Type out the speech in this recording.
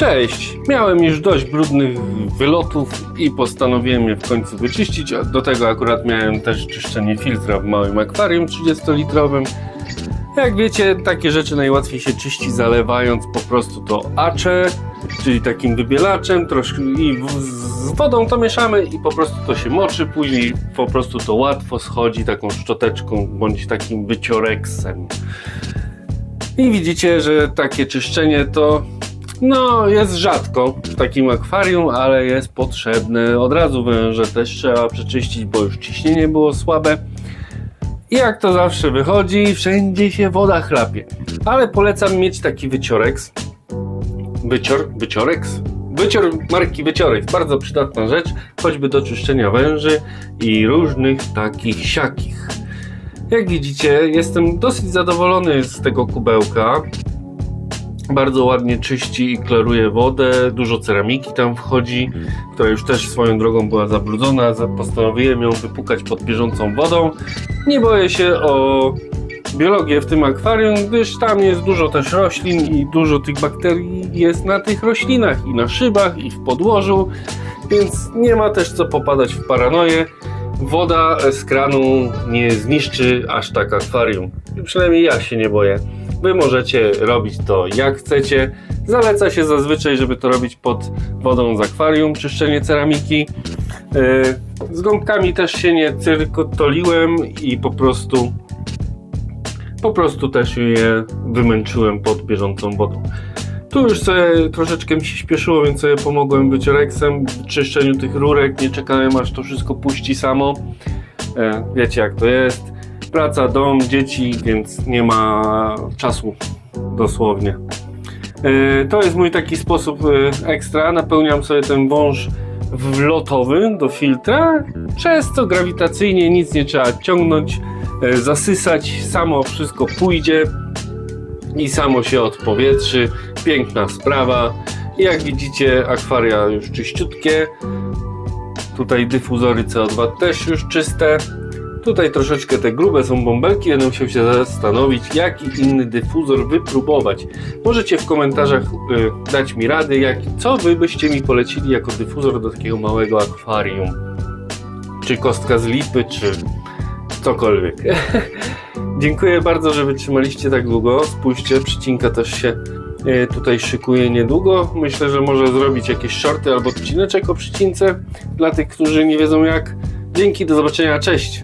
Cześć! Miałem już dość brudnych wylotów i postanowiłem je w końcu wyczyścić. Do tego akurat miałem też czyszczenie filtra w małym akwarium 30-litrowym. Jak wiecie, takie rzeczy najłatwiej się czyści zalewając po prostu to acze, czyli takim wybielaczem troszkę i z wodą to mieszamy i po prostu to się moczy, później po prostu to łatwo schodzi taką szczoteczką bądź takim wycioreksem. I widzicie, że takie czyszczenie to no, jest rzadko w takim akwarium, ale jest potrzebne. Od razu węże też trzeba przeczyścić, bo już ciśnienie było słabe. I jak to zawsze wychodzi, wszędzie się woda chlapie. Ale polecam mieć taki wycioreks. Wycior, wycioreks? Wycior marki Wycioreks, bardzo przydatna rzecz, choćby do czyszczenia węży i różnych takich siakich. Jak widzicie, jestem dosyć zadowolony z tego kubełka. Bardzo ładnie czyści i klaruje wodę, dużo ceramiki tam wchodzi, która już też swoją drogą była zabrudzona. Za- Postanowiłem ją wypukać pod bieżącą wodą. Nie boję się o biologię w tym akwarium, gdyż tam jest dużo też roślin i dużo tych bakterii jest na tych roślinach i na szybach i w podłożu, więc nie ma też co popadać w paranoję. Woda z kranu nie zniszczy aż tak akwarium. Przynajmniej ja się nie boję. Wy możecie robić to jak chcecie. Zaleca się zazwyczaj, żeby to robić pod wodą z akwarium, czyszczenie ceramiki. Yy, Z gąbkami też się nie cyrkotoliłem i po prostu po prostu też je wymęczyłem pod bieżącą wodą. Tu już sobie troszeczkę mi się śpieszyło, więc sobie pomogłem wycioreksem w czyszczeniu tych rurek. Nie czekałem aż to wszystko puści samo. E, wiecie jak to jest. Praca, dom, dzieci, więc nie ma czasu dosłownie. E, to jest mój taki sposób e, ekstra. Napełniam sobie ten wąż wlotowy do filtra, przez co grawitacyjnie nic nie trzeba ciągnąć, e, zasysać, samo wszystko pójdzie i samo się odpowietrzy. Piękna sprawa. Jak widzicie, akwaria już czyściutkie. Tutaj dyfuzory CO2 też już czyste. Tutaj troszeczkę te grube są bąbelki, będę musiał się zastanowić, jaki inny dyfuzor wypróbować. Możecie w komentarzach y, dać mi rady, jak, co wy byście mi polecili jako dyfuzor do takiego małego akwarium. Czy kostka z lipy, czy cokolwiek. Dziękuję bardzo, że wytrzymaliście tak długo. Spójrzcie, przycinka też się e, tutaj szykuje niedługo. Myślę, że może zrobić jakieś shorty albo odcineczek o przycince dla tych, którzy nie wiedzą jak. Dzięki, do zobaczenia, cześć!